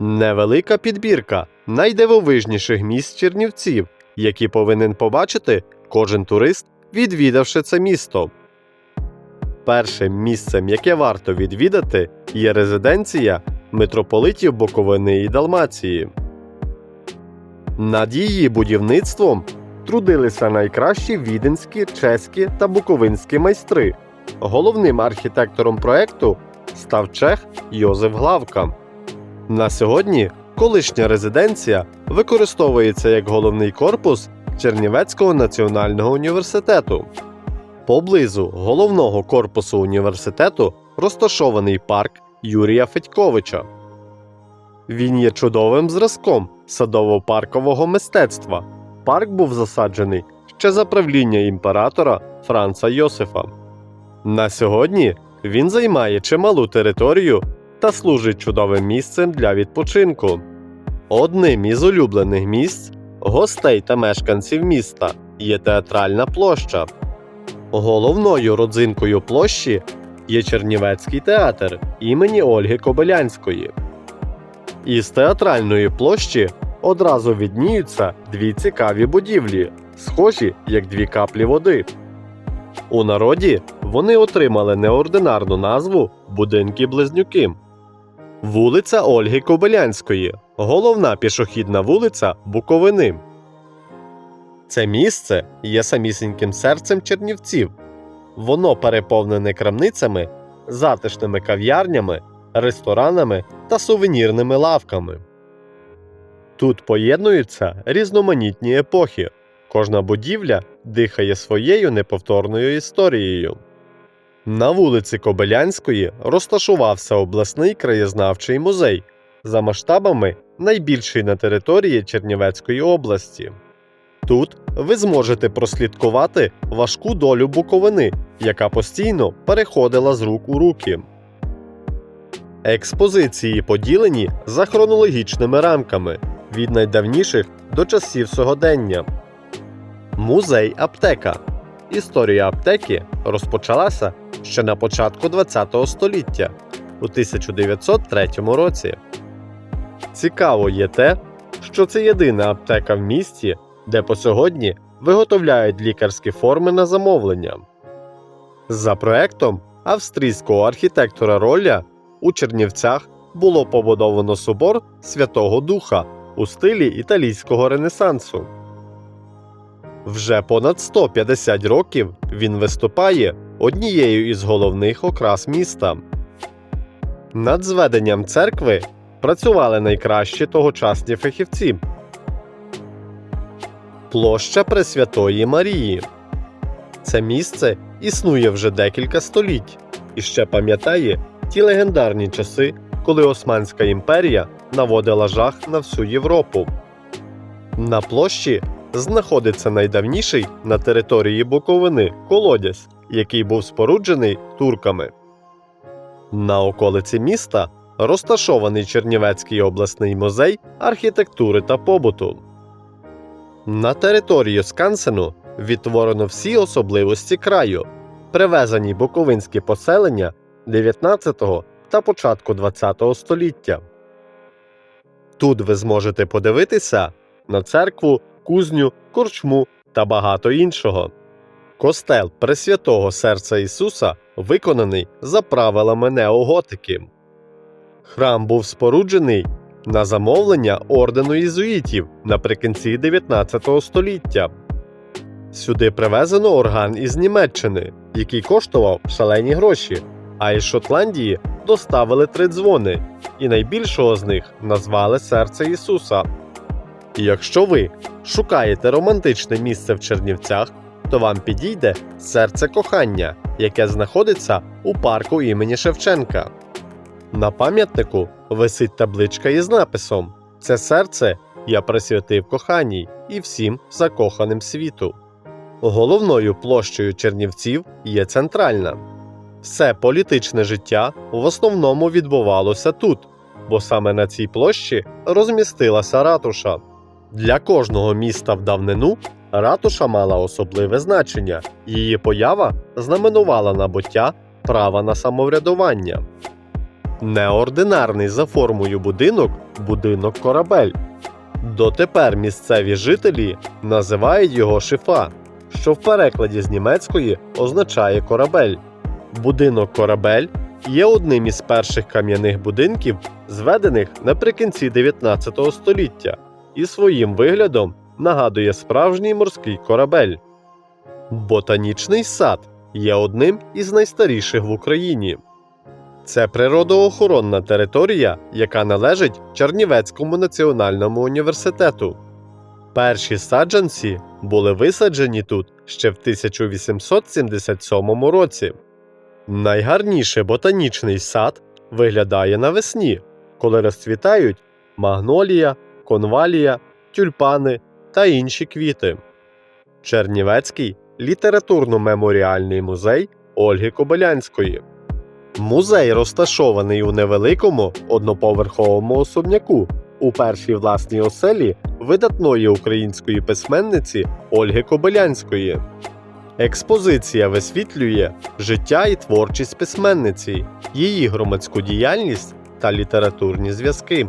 Невелика підбірка найдивовижніших місць Чернівців, які повинен побачити кожен турист, відвідавши це місто. Першим місцем, яке варто відвідати, є резиденція митрополитів Буковини і Далмації. Над її будівництвом трудилися найкращі віденські, чеські та буковинські майстри. Головним архітектором проекту став чех Йозеф Главка. На сьогодні колишня резиденція використовується як головний корпус Чернівецького національного університету. Поблизу головного корпусу університету розташований парк Юрія Федьковича. Він є чудовим зразком садово-паркового мистецтва. Парк був засаджений ще за правління імператора Франца Йосифа. На сьогодні він займає чималу територію та служить чудовим місцем для відпочинку. Одним із улюблених місць гостей та мешканців міста є театральна площа. Головною родзинкою площі є Чернівецький театр імені Ольги Кобилянської. Із театральної площі одразу відніються дві цікаві будівлі, схожі як дві каплі води. У народі вони отримали неординарну назву Будинки Близнюки. Вулиця Ольги Кобилянської головна пішохідна вулиця Буковини. Це місце є самісіньким серцем Чернівців. Воно переповнене крамницями, затишними кав'ярнями, ресторанами та сувенірними лавками. Тут поєднуються різноманітні епохи. Кожна будівля дихає своєю неповторною історією. На вулиці Кобилянської розташувався обласний краєзнавчий музей за масштабами найбільший на території Чернівецької області. Тут ви зможете прослідкувати важку долю Буковини, яка постійно переходила з рук у руки. Експозиції поділені за хронологічними рамками від найдавніших до часів сьогодення. Музей аптека. Історія аптеки розпочалася ще на початку ХХ століття у 1903 році. Цікаво є те, що це єдина аптека в місті, де по сьогодні виготовляють лікарські форми на замовлення. За проектом австрійського архітектора Ролля у Чернівцях було побудовано собор Святого Духа у стилі італійського ренесансу. Вже понад 150 років він виступає однією із головних окрас міста. Над зведенням церкви працювали найкращі тогочасні фахівці. Площа Пресвятої Марії. Це місце існує вже декілька століть і ще пам'ятає ті легендарні часи, коли Османська імперія наводила жах на всю Європу. На площі знаходиться найдавніший на території Буковини колодязь, який був споруджений турками. На околиці міста розташований Чернівецький обласний музей архітектури та побуту. На територію Скансену відтворено всі особливості краю, привезені буковинські поселення 19 та початку 20 століття. Тут ви зможете подивитися на церкву, кузню, корчму та багато іншого. Костел Пресвятого Серця Ісуса виконаний за правилами неоготики. Храм був споруджений на замовлення ордену єзуїтів наприкінці 19 століття. Сюди привезено орган із Німеччини, який коштував шалені гроші, а із Шотландії доставили три дзвони, і найбільшого з них назвали Серце Ісуса. І якщо ви шукаєте романтичне місце в Чернівцях, то вам підійде серце кохання, яке знаходиться у парку імені Шевченка. На пам'ятнику висить табличка із написом Це серце я присвятив коханій і всім закоханим світу. Головною площею Чернівців є центральна. Все політичне життя в основному відбувалося тут, бо саме на цій площі розмістилася ратуша. Для кожного міста в давнину ратуша мала особливе значення, її поява знаменувала набуття права на самоврядування. Неординарний за формою будинок будинок корабель. Дотепер місцеві жителі називають його шифа, що в перекладі з німецької означає корабель. Будинок корабель є одним із перших кам'яних будинків, зведених наприкінці 19 століття, і своїм виглядом нагадує справжній морський корабель. Ботанічний сад є одним із найстаріших в Україні. Це природоохоронна територія, яка належить Чернівецькому національному університету. Перші саджанці були висаджені тут ще в 1877 році. Найгарніше ботанічний сад виглядає навесні, коли розцвітають магнолія, конвалія, тюльпани та інші квіти. Чернівецький літературно-меморіальний музей Ольги Кобилянської. Музей розташований у невеликому одноповерховому особняку у першій власній оселі видатної української письменниці Ольги Кобилянської. Експозиція висвітлює життя і творчість письменниці, її громадську діяльність та літературні зв'язки.